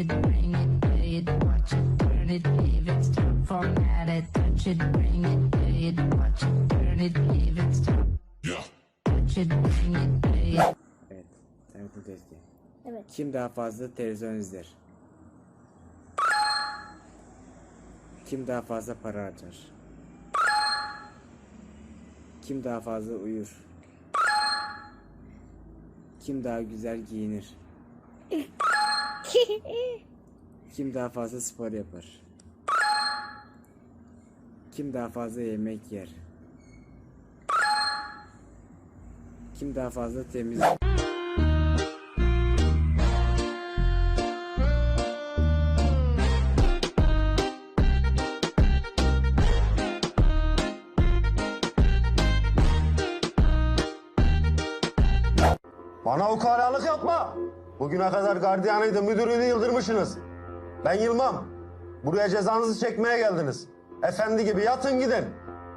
it, bring it, pay it, watch it, turn it, leave it, stop, format it, touch it, bring it, pay it, watch it, turn it, leave it, stop. Touch it, bring it, pay it. Evet. Tanıtım testi. Evet. Kim daha fazla televizyon izler? Kim daha fazla para harcar? Kim daha fazla uyur? Kim daha güzel giyinir? Kim daha fazla spor yapar? Kim daha fazla yemek yer? Kim daha fazla temiz Bana ukalalık yapma. Bugüne kadar gardiyanıydı, müdürünü yıldırmışsınız. Ben yılmam. Buraya cezanızı çekmeye geldiniz. Efendi gibi yatın gidin.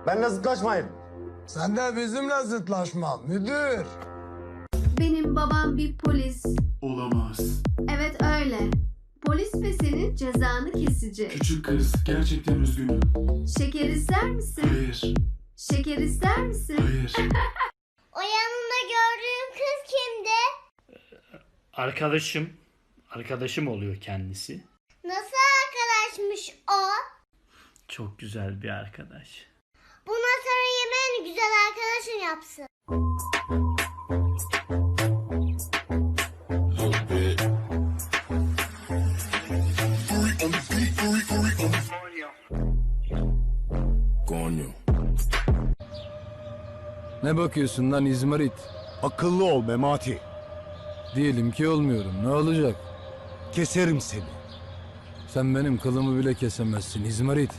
Benimle zıtlaşmayın. Sen de bizimle zıtlaşma müdür. Benim babam bir polis. Olamaz. Evet öyle. Polis ve senin cezanı kesecek. Küçük kız gerçekten üzgünüm. Şeker ister misin? Hayır. Şeker ister misin? Hayır. O yanında gördüğüm kız kimdi? Arkadaşım, arkadaşım oluyor kendisi. Nasıl arkadaşmış o? Çok güzel bir arkadaş. Buna sorayım en güzel arkadaşın yapsın. Ne bakıyorsun lan İzmarit? Akıllı ol Memati. Diyelim ki olmuyorum. Ne olacak? Keserim seni. Sen benim kılımı bile kesemezsin İzmarit.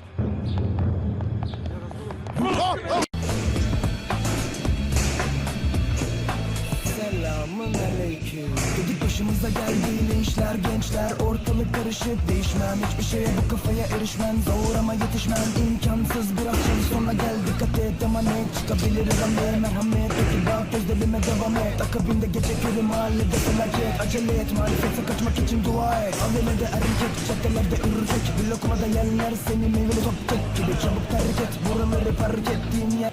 Başımıza geldi yine işler gençler. Ortalık karışık değişmem. Hiçbir şeye bu kafaya erişmem. Zor ama yetişmem. İmkansız bir akşam sonra gel Dikkat et emanet çıkabilir rame Merhamet peki bak gözlerime devam et. Akabinde gece körü mahallede felaket Acele et marifetse kaçmak için dua et. Al ele de erkek caddelerde ürkek. Bir lokmada yerler seni meyveli top tek gibi. Çabuk terk et buraları park ettiğin yer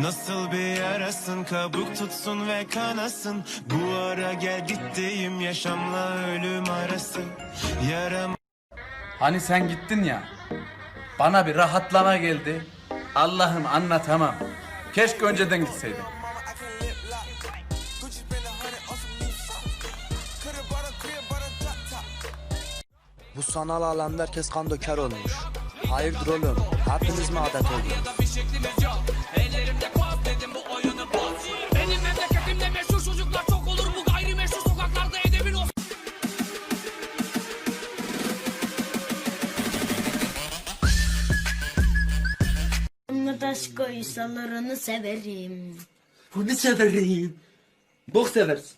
Nasıl bir yarasın kabuk tutsun ve kanasın Bu ara gel gittiğim yaşamla ölüm arası Yaram Hani sen gittin ya. Bana bir rahatlama geldi. Allah'ım anlatamam. Keşke önceden gitseydin. Bu sanal alanda herkes kan döker olmuş. Hayırdır oğlum? Hepiniz mi adet oldu? Benim memleketimde meşhur çocuklar çok olur Bu gayrimeşru sokaklarda edebin olsun Taş koysalarını severim. Bunu severim. Bok seversin.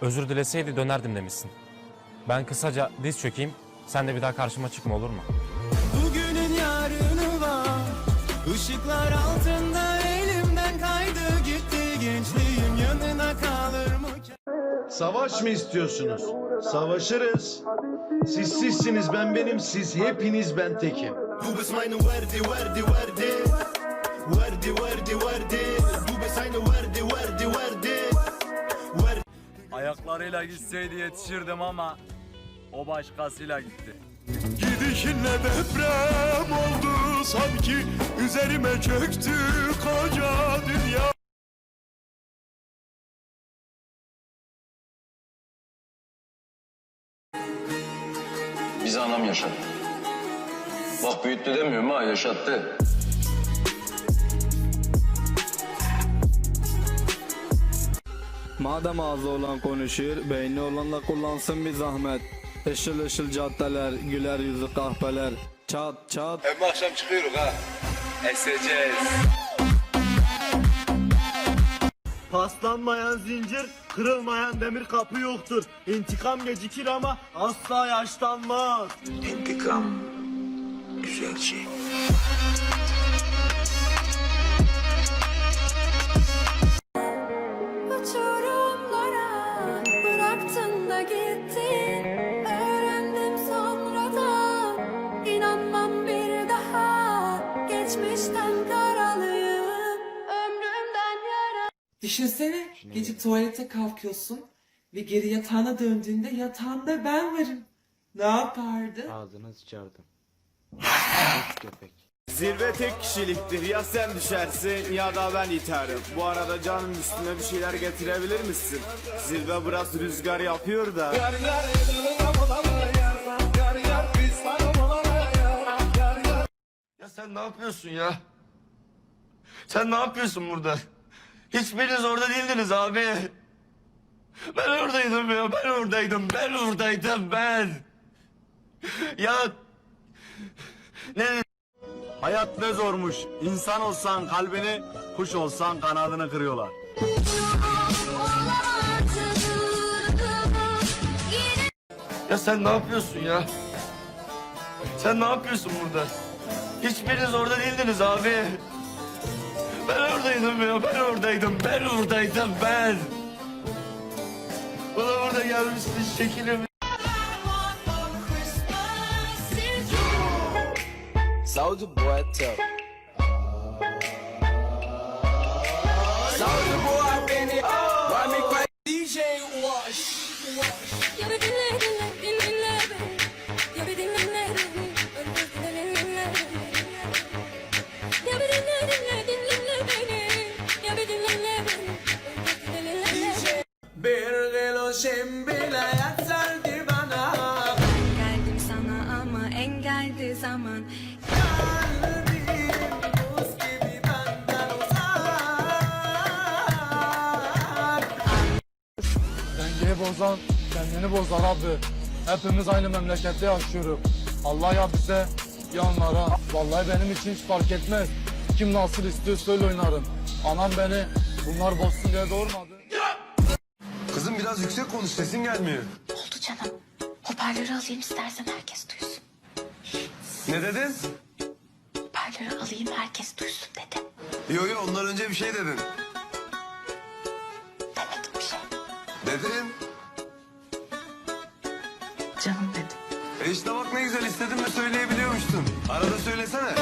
Özür dileseydi dönerdim demişsin. Ben kısaca diz çökeyim. Sen de bir daha karşıma çıkma olur mu? Işıklar altında elimden kaydı gitti Gençliğim yanına kalır mı? Savaş mı istiyorsunuz? Savaşırız. Siz sizsiniz ben benim siz hepiniz ben tekim. Du bist meine Verdi, Verdi, Verdi Verdi, Verdi, Verdi Du bist eine Verdi, Verdi, Verdi Ayaklarıyla gitseydi yetişirdim ama o başkasıyla gitti. Gidişinle deprem oldu sanki üzerime çöktü koca dünya. Biz yaşattı. Bak büyüttü demiyorum ha yaşattı. Madem ağzı olan konuşur, beyni olanla kullansın bir zahmet. Işıl ışıl caddeler, güler yüzü kahpeler. Çat çat. Hem akşam çıkıyoruz ha. Eseceğiz. Paslanmayan zincir, kırılmayan demir kapı yoktur. İntikam gecikir ama asla yaşlanmaz. İntikam güzel şey. Düşünsene gece tuvalete kalkıyorsun ve geri yatağına döndüğünde yatağında ben varım. Ne yapardın? Ağzına sıçardım. köpek. Zirve tek kişiliktir. Ya sen düşersin ya da ben iterim. Bu arada canım üstüne bir şeyler getirebilir misin? Zirve biraz rüzgar yapıyor da. Ya sen ne yapıyorsun ya? Sen ne yapıyorsun burada? Hiçbiriniz orada değildiniz abi. Ben oradaydım ya, ben oradaydım, ben oradaydım ben. Ya ne Hayat ne zormuş. İnsan olsan kalbini, kuş olsan kanadını kırıyorlar. Ya sen ne yapıyorsun ya? Sen ne yapıyorsun burada? Hiçbiriniz orada değildiniz abi. Ben oradaydım ya, ben oradaydım, ben oradaydım ben. Bana burada gelmişsin şekerim. Soldier boy tough. Soldier kendini bozar abi. Hepimiz aynı memlekette yaşıyoruz. Allah ya bize ya onlara. Vallahi benim için hiç fark etmez. Kim nasıl istiyorsa öyle oynarım. Anam beni bunlar bozsun diye doğurmadı. Kızım biraz yüksek konuş, sesin gelmiyor. Oldu canım Hoparlörü alayım istersen herkes duysun Ne dedin? Hoparlörü alayım herkes duysun dedim Yo yo ondan önce bir şey dedin. Demedim bir şey Dedin. Canım dedim E işte bak ne güzel istedin mi söyleyebiliyormuşsun. Arada söylesene.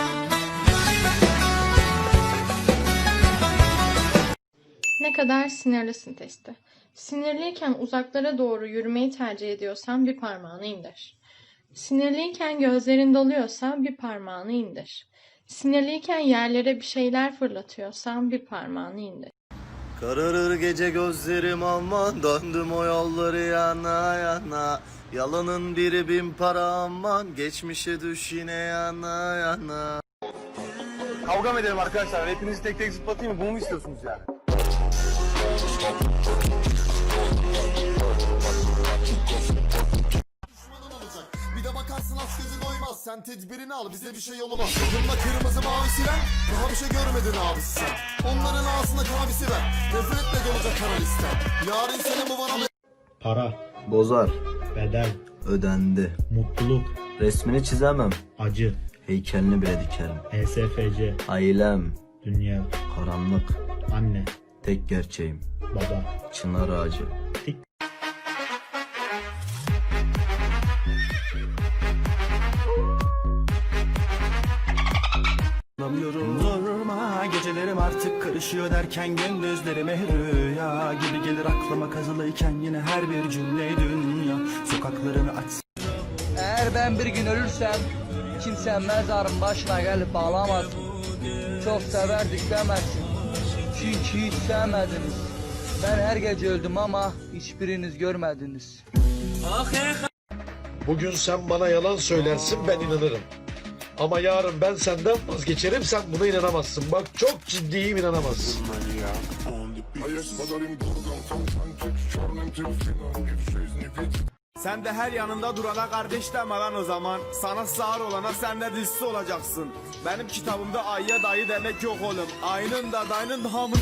Ne kadar sinirlisin testi. Sinirliyken uzaklara doğru yürümeyi tercih ediyorsan bir parmağını indir. Sinirliyken gözlerin doluyorsa bir parmağını indir. Sinirliyken yerlere bir şeyler fırlatıyorsan bir parmağını indir. Kararır gece gözlerim aman döndüm o yolları yana yana Yalanın biri bin para aman geçmişe düş yine yana yana Kavga mı edelim arkadaşlar? Hepinizi tek tek zıplatayım mı? Bunu mu istiyorsunuz yani? Bir de bakarsın az gözü doymaz. Sen tedbirini al bize bir şey olmaz. Yolunda kırmızı mavi siren. Daha bir şey görmedin abisi sen. Onların ağzında kabisi ver. Nefretle dolacak kara listen. Yarın senin bu bana Para, Bozar. Bedel, Ödendi. mutluluk, Resmini çizemem. acı, Heykelini bile dikerim. ESFC, Ailem. dünya, Karanlık. anne, Tek gerçeğim. baba. Çınar ağacı. Karışıyor derken gündüzlerime rüya gibi gelir aklıma kazılıyken yine her bir cümle dünya sokaklarını aç. Eğer ben bir gün ölürsem kimse mezarın başına gelip ağlamaz. Çok severdik demezsin. Çünkü hiç sevmediniz. Ben her gece öldüm ama hiçbiriniz görmediniz. Bugün sen bana yalan söylersin ben inanırım. Ama yarın ben senden vazgeçerim sen buna inanamazsın. Bak çok ciddiyim inanamazsın. Sen de her yanında durana kardeş deme lan o zaman. Sana sağır olana sen de dizisi olacaksın. Benim kitabımda ayıya dayı demek yok oğlum. Ayının da dayının da hamın.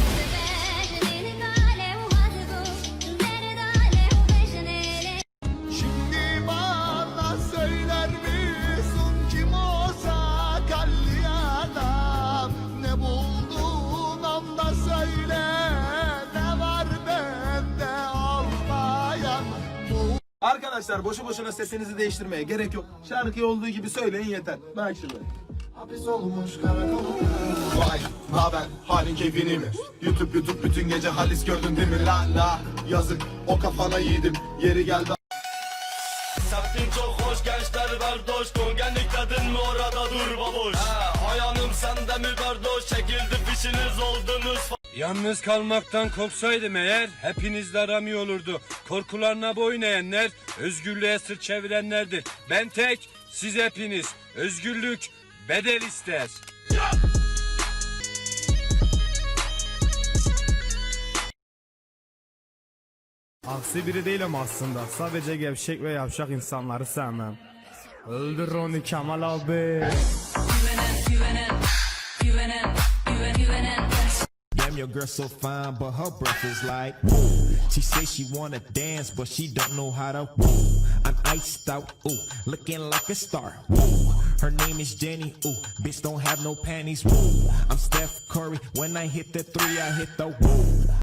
Arkadaşlar boşu boşuna sesinizi değiştirmeye gerek yok. Şarkıyı olduğu gibi söyleyin yeter. Bak şimdi. Hapis olmuş karakolum. Vay haber halin keyfini mi? YouTube YouTube bütün gece halis gördün değil mi? La la yazık o kafana yiğidim yeri geldi. Sakın çok hoş gençler berdoş Kongenlik dedin mi orada dur baboş ha, Ayağım sende mi berdoş Çekildi fişiniz oldunuz Yalnız kalmaktan korksaydım eğer hepiniz de aram iyi olurdu. Korkularına boyun eğenler özgürlüğe sırt çevirenlerdir. Ben tek siz hepiniz. Özgürlük bedel ister. Aksi biri değilim aslında. Sadece gevşek ve yavşak insanları sevmem. Öldür onu Kemal abi. Your girl so fine, but her breath is like woo. She say she wanna dance, but she don't know how to woo. I'm iced out, ooh, looking like a star. Woo. Her name is Jenny, ooh, bitch don't have no panties. Woo. I'm Steph Curry, when I hit the three, I hit the woo.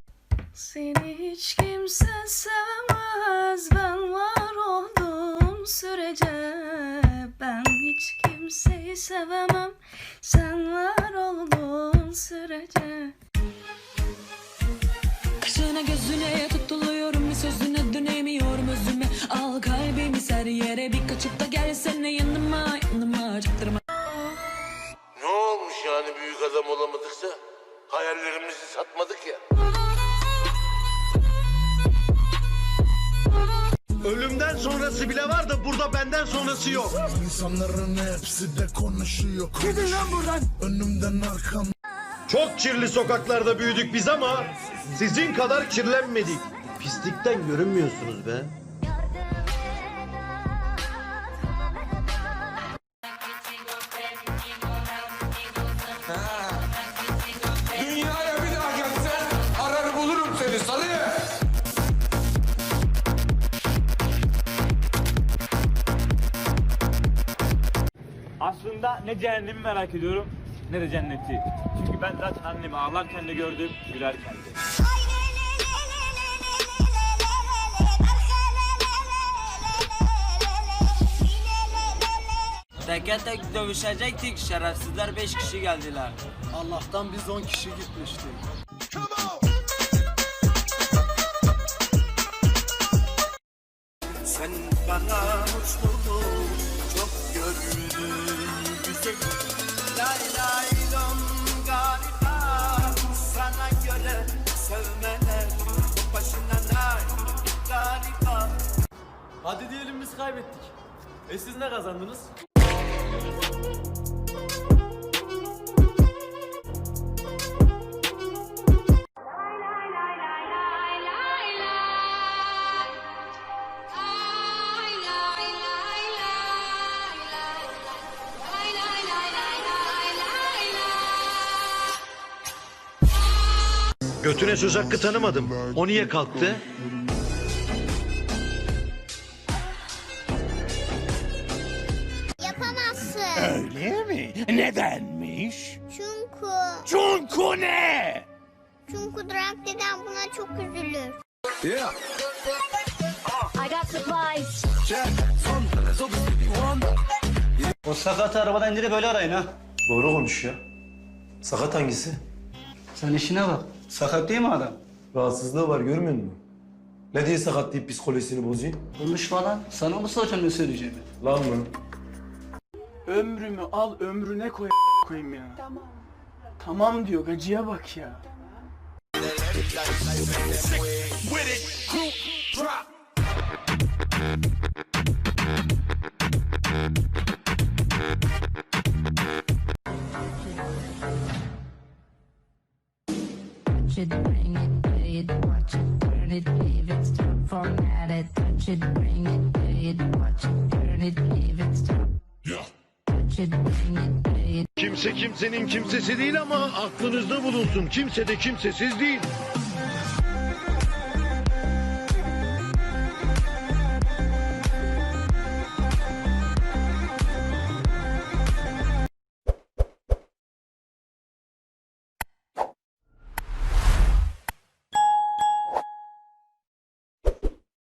Seni hiç kimse sevmez ben var olduğum sürece Ben hiç kimseyi sevemem sen var olduğun sürece Kaşına gözüne tutuluyorum bir sözüne dönemiyorum özüme Al kalbimi ser yere bir kaçıp da gelsene yanıma yanıma çaktırma Ne olmuş yani büyük adam olamadıksa? Hayallerimizi satmadık ya. Ölümden sonrası bile var da burada benden sonrası yok. İnsanların hepsi de konuşuyor. Gidin lan buradan. Önümden arkam. Çok kirli sokaklarda büyüdük biz ama sizin kadar kirlenmedik. Pislikten görünmüyorsunuz be. Dünyaya bir daha gelsen arar bulurum seni salı. Aslında ne cehennemi merak ediyorum ne de cenneti. Çünkü ben zaten annemi ağlarken de gördüm, gülerken de. Teke tek dövüşecektik, şerefsizler 5 kişi geldiler. Allah'tan biz 10 kişi gitmiştik. Sen Hadi diyelim biz kaybettik. E siz ne kazandınız? Götüne söz hakkı tanımadım. O niye kalktı? Öyle mi? Nedenmiş? Çünkü. Çünkü ne? Çünkü Drak dedem buna çok üzülür. Yeah. I got supplies. O sakat arabadan indirip böyle arayın ha. Doğru konuş ya. Sakat hangisi? Sen işine bak. Sakat değil mi adam? Rahatsızlığı var görmüyor musun? Ne diye sakat deyip psikolojisini bozuyor? Konuşma lan. Sana mı soracağım ne söyleyeceğimi? Lan mı? Ömrümü al ömrüne koy koyayım ya. Tamam. Tamam diyor gacıya bak ya. Yeah. Kimse kimsenin kimsesi değil ama aklınızda bulunsun. Kimse de kimsesiz değil.